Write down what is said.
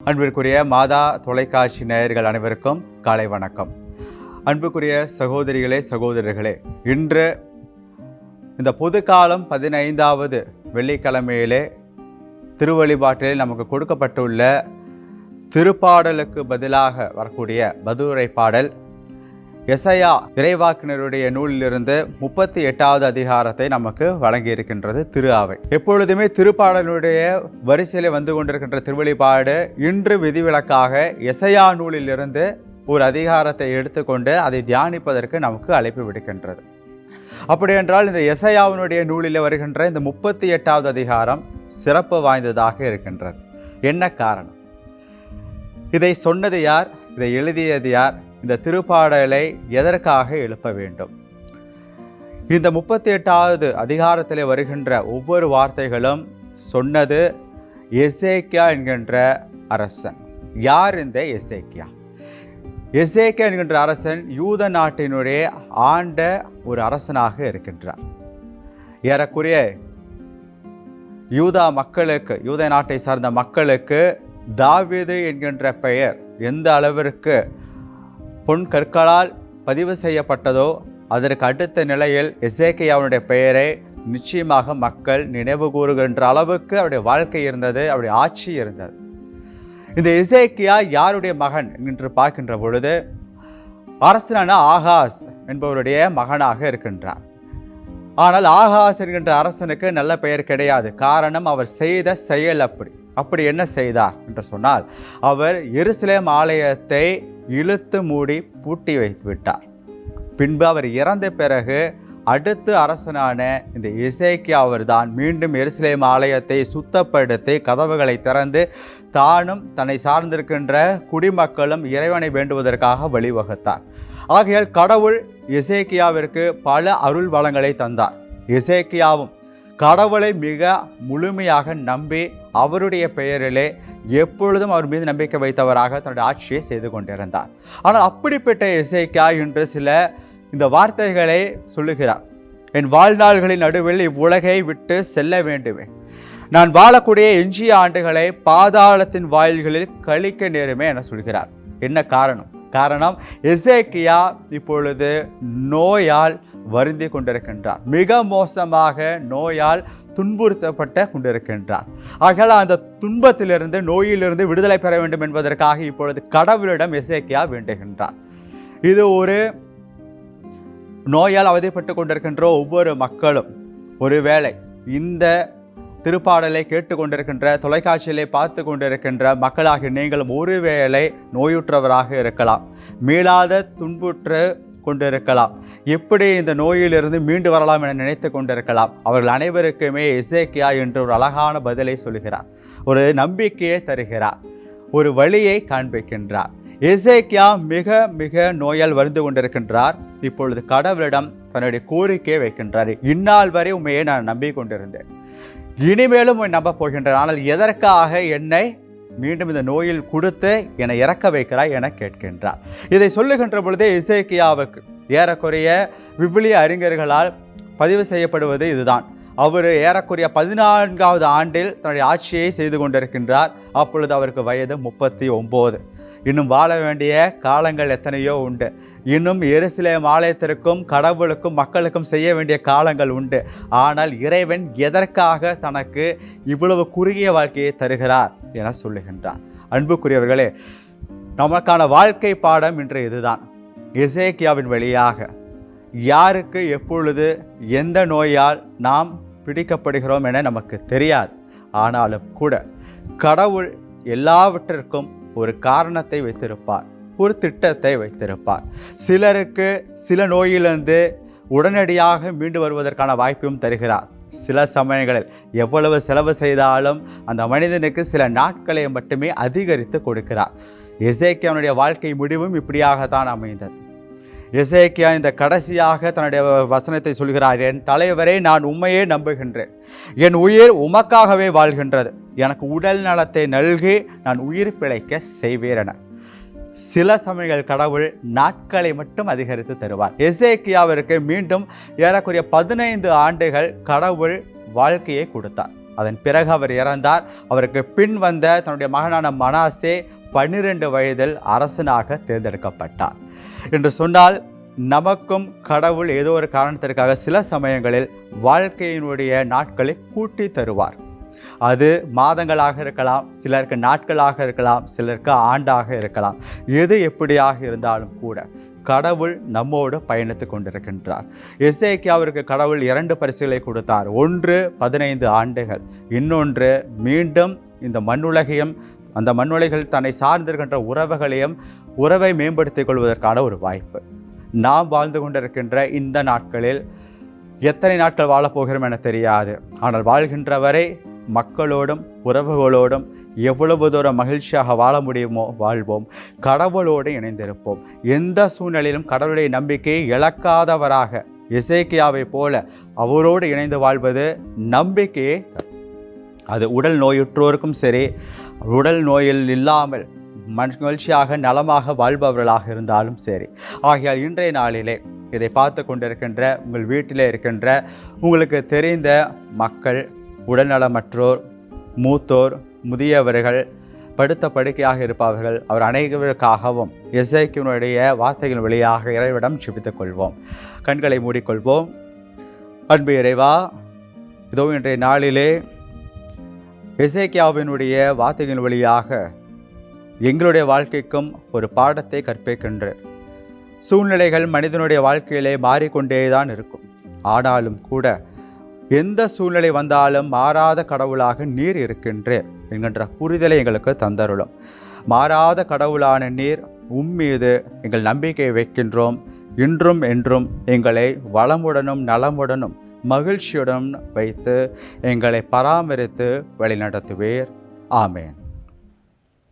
அன்பிற்குரிய மாதா தொலைக்காட்சி நேயர்கள் அனைவருக்கும் காலை வணக்கம். அன்புக்குரிய சகோதரிகளே சகோதரர்களே இன்று இந்த பொது காலம் பதினைந்தாவது வெள்ளிக்கிழமையிலே திருவழிபாட்டில் நமக்கு கொடுக்கப்பட்டுள்ள திருப்பாடலுக்கு பதிலாக வரக்கூடிய பதுரை பாடல் எசையா இறைவாக்கினருடைய நூலிலிருந்து முப்பத்தி எட்டாவது அதிகாரத்தை நமக்கு வழங்கி இருக்கின்றது திரு அவை எப்பொழுதுமே திருப்பாடலுடைய வரிசையில் வந்து கொண்டிருக்கின்ற திருவெளிப்பாடு இன்று விதிவிலக்காக எசையா நூலிலிருந்து ஒரு அதிகாரத்தை எடுத்துக்கொண்டு அதை தியானிப்பதற்கு நமக்கு அழைப்பு விடுக்கின்றது. அப்படி என்றால் இந்த எசையாவினுடைய நூலில் வருகின்ற இந்த முப்பத்தி எட்டாவது அதிகாரம் சிறப்பு வாய்ந்ததாக இருக்கின்றது. என்ன காரணம்? இதை சொன்னது யார்? இதை எழுதியது யார்? இந்த திருப்பாடலை எதற்காக எழுப்ப வேண்டும்? இந்த முப்பத்தி எட்டாவது அதிகாரத்தில் வருகின்ற ஒவ்வொரு வார்த்தைகளும் சொன்னது எசேக்கியா என்கின்ற அரசன். யார் இந்த எசேக்கியா? எசேக்கியா என்கின்ற அரசன் யூத நாட்டினுடைய ஆண்ட ஒரு அரசனாக இருக்கின்றார். ஏறக்குறைய யூதா மக்களுக்கு யூத நாட்டை சார்ந்த மக்களுக்கு தாவிது என்கின்ற பெயர் எந்த அளவிற்கு பொன் கற்களால் பதிவு செய்யப்பட்டதோ அதற்கு அடுத்த நிலையில் எசேக்கியாவுடைய பெயரை நிச்சயமாக மக்கள் நினைவு கூறுகின்ற அளவுக்கு அவருடைய வாழ்க்கை இருந்தது அவருடைய ஆட்சி இருந்தது. இந்த இசேக்கியா யாருடைய மகன் என்று பார்க்கின்ற பொழுது அரசனான ஆகாஸ் என்பவருடைய மகனாக இருக்கின்றார். ஆனால் ஆகாஸ் என்கின்ற அரசனுக்கு நல்ல பெயர் கிடையாது. காரணம் அவர் செய்த செயல் அப்படி. அப்படி என்ன செய்தார் என்று சொன்னால் அவர் எருசலேம் ஆலயத்தை இழுத்து மூடி பூட்டி வைத்து விட்டார். பின்பு அவர் இறந்த பிறகு அடுத்து அரசனான இந்த இசைக்கியா அவர்தான் மீண்டும் எருசலேம் ஆலயத்தை சுத்தப்படுத்தி கதவுகளை திறந்து தானும் தன்னை சார்ந்திருக்கின்ற குடிமக்களும் இறைவனை வேண்டுவதற்காக வழிவகுத்தார். ஆகையால் கடவுள் இசைக்கியாவிற்கு பல அருள் வளங்களை தந்தார். இசைக்கியாவும் கடவுளை மிக முழுமையாக நம்பி அவருடைய பெயரிலே எப்பொழுதும் அவர் மீது நம்பிக்கை வைத்தவராக தன்னுடைய ஆட்சியை செய்து கொண்டிருந்தார். ஆனால் அப்படிப்பட்ட இசைக்கா இன்று சில இந்த வார்த்தைகளை சொல்லுகிறார். என் வாழ்நாள்களின் நடுவில் இவ்வுலகை விட்டு செல்ல வேண்டுமே. நான் வாழக்கூடிய எஞ்சிய ஆண்டுகளை பாதாளத்தின் வாயில்களில் கழிக்க நேருமே என சொல்கிறார். என்ன காரணம்? காரணம் எசேக்கியா இப்பொழுது நோயால் வருந்தி கொண்டிருக்கின்றார். மிக மோசமாக நோயால் துன்புறுத்தப்பட்ட கொண்டிருக்கின்றார். ஆகல அந்த துன்பத்திலிருந்து நோயிலிருந்து விடுதலை பெற வேண்டும் என்பதற்காக இப்பொழுது கடவுளிடம் எசேக்கியா வேண்டுகின்றார். இது ஒரு நோயால் அவதிப்பட்டு கொண்டிருக்கின்ற ஒவ்வொரு மக்களும். ஒருவேளை இந்த திருப்பாடலை கேட்டுக்கொண்டிருக்கின்ற தொலைக்காட்சியிலே பார்த்து கொண்டிருக்கின்ற மக்களாகிய நீங்களும் ஒருவேளை நோயுற்றவராக இருக்கலாம். மீளாத துன்புற்று கொண்டிருக்கலாம். எப்படி இந்த நோயிலிருந்து மீண்டு வரலாம் என நினைத்து கொண்டிருக்கலாம். அவர்கள் அனைவருக்குமே இசைக்கியா என்று ஒரு அழகான பதிலை சொல்கிறார். ஒரு நம்பிக்கையை தருகிறார். ஒரு வழியை காண்பிக்கின்றார். இசைக்கியா மிக மிக நோயால் வருந்து கொண்டிருக்கின்றார். இப்பொழுது கடவுளிடம் தன்னுடைய கோரிக்கையை வைக்கின்றார். இந்நாள் வரை உண்மையை நான் நம்பிக்கொண்டிருந்தேன். இனிமேலும் நம்ப போகின்றேன் ஆனால் எதற்காக என்னை மீண்டும் இந்த நோயில் கொடுத்து என்னை இறக்க வைக்கிறாய் என கேட்கின்றார். இதை சொல்லுகின்ற பொழுதே இசைக்கியாவுக்கு ஏறக்குறைய விவிலிய அறிஞர்களால் பதிவு செய்யப்படுவது இதுதான். அவர் ஏறக்குறைய பதினான்காவது ஆண்டில் தன்னுடைய ஆட்சியை செய்து கொண்டிருக்கின்றார். அப்பொழுது அவருக்கு வயது முப்பத்தி ஒம்பது. இன்னும் வாழ வேண்டிய காலங்கள் எத்தனையோ உண்டு. இன்னும் எருசலேம் ஆலயத்திற்கும் கடவுளுக்கும் மக்களுக்கும் செய்ய வேண்டிய காலங்கள் உண்டு. ஆனால் இறைவன் எதற்காக தனக்கு இவ்வளவு குறுகிய வாழ்க்கையை தருகிறார் என சொல்லுகின்றார். அன்புக்குரியவர்களே நமக்கான வாழ்க்கை பாடம் இன்று இதுதான். இசேக்கியாவின் வழியாக யாருக்கு எப்பொழுது எந்த நோயால் நாம் பிடிக்கப்படுகிறோம் என நமக்கு தெரியாது. ஆனாலும் கூட கடவுள் எல்லாவற்றிற்கும் ஒரு காரணத்தை வைத்திருப்பார் ஒரு திட்டத்தை வைத்திருப்பார். சிலருக்கு சில நோயிலிருந்து உடனடியாக மீண்டு வருவதற்கான வாய்ப்பையும் தருகிறார். சில சமயங்களில் எவ்வளவு செலவு செய்தாலும் அந்த மனிதனுக்கு சில நாட்களை மட்டுமே அதிகரித்து கொடுக்கிறார். எசேக்கியவனுடைய வாழ்க்கை முடிவும் இப்படியாகத்தான் அமைந்தது. எசேக்கியா இந்த கடைசியாக தன்னுடைய வசனத்தை சொல்கிறார் என் தலைவரை நான் உண்மையே நம்புகின்றேன். என் உயிர் உமக்காகவே வாழ்கின்றது. எனக்கு உடல் நலத்தை நல்கி நான் உயிர் பிழைக்க செய்வேன் என. சில சமயங்கள் கடவுள் நாட்களை மட்டும் அதிகரித்து தருவார். எசேக்கியாவிற்கு மீண்டும் ஏறக்குறைய பதினைந்து ஆண்டுகள் கடவுள் வாழ்க்கையை கொடுத்தார். அதன் பிறகு அவர் இறந்தார். அவருக்கு பின் வந்த தன்னுடைய மகனான மனாசே பன்னிரண்டு வயதில் அரசனாக தேர்ந்தெடுக்கப்பட்டார். என்று சொன்னால் நமக்கும் கடவுள் ஏதோ ஒரு காரணத்திற்காக சில சமயங்களில் வாழ்க்கையினுடைய நாட்களை கூட்டி தருவார். அது மாதங்களாக இருக்கலாம் சிலருக்கு நாட்களாக இருக்கலாம் சிலருக்கு ஆண்டாக இருக்கலாம். எது எப்படியாக இருந்தாலும் கூட கடவுள் நம்மோடு பயணித்து கொண்டிருக்கின்றார். எஸ்ஏக்கியாவிற்கு கடவுள் இரண்டு பரிசுகளை கொடுத்தார். ஒன்று பதினைந்து ஆண்டுகள் இன்னொன்று மீண்டும் இந்த மண்ணுலகையும் அந்த மண்ணுலைகள் தன்னை சார்ந்திருக்கின்ற உறவுகளையும் உறவை மேம்படுத்திக் கொள்வதற்கான ஒரு வாய்ப்பு. நாம் வாழ்ந்து கொண்டிருக்கின்ற இந்த நாட்களில் எத்தனை நாட்கள் வாழப்போகிறோம் என தெரியாது. ஆனால் வாழ்கின்ற வரை மக்களோடும் உறவுகளோடும் எவ்வளவு தூரம் மகிழ்ச்சியாக வாழ முடியுமோ வாழ்வோம். கடவுளோடு இணைந்திருப்போம். எந்த சூழ்நிலையிலும் கடவுளுடைய நம்பிக்கையை இழக்காதவராக இசைக்கியாவை போல அவரோடு இணைந்து வாழ்வது நம்பிக்கையே தரும். அது உடல் நோயுற்றோருக்கும் சரி உடல் நோயில் இல்லாமல் மகிழ்ச்சியாக நலமாக வாழ்பவர்களாக இருந்தாலும் சரி. ஆகையால் இன்றைய நாளிலே இதை பார்த்து கொண்டிருக்கின்ற உங்கள் வீட்டில் இருக்கின்ற உங்களுக்கு தெரிந்த மக்கள் உடல்நலமற்றோர் மூத்தோர் முதியவர்கள் படுத்த படுக்கையாக இருப்பவர்கள் அவர் அனைவருக்காகவும் இசைக்கினுடைய வார்த்தைகள் வழியாக இறைவிடம் ஜெபித்துக் கொள்வோம். கண்களை மூடிக்கொள்வோம். அன்பு இறைவா இதோ இன்றைய நாளிலே இசைக்கியாவினுடைய வார்த்தைகள் வழியாக எங்களுடைய வாழ்க்கைக்கும் ஒரு பாடத்தை கற்பிக்கின்ற சூழ்நிலைகள் மனிதனுடைய வாழ்க்கையிலே மாறிக்கொண்டே தான் இருக்கும். ஆனாலும் கூட எந்த சூழ்நிலை வந்தாலும் மாறாத கடவுளாக நீர் இருக்கின்றேன் என்கின்ற புரிதலை எங்களுக்கு தந்தருளும். மாறாத கடவுளான நீர் உம்மீது எங்கள் நம்பிக்கை வைக்கின்றோம். இன்றும் என்றும் எங்களை வளமுடனும் நலமுடனும் மகிழ்ச்சியுடன் வைத்து எங்களை பராமரித்து வழிநடத்துவீர். ஆமேன்.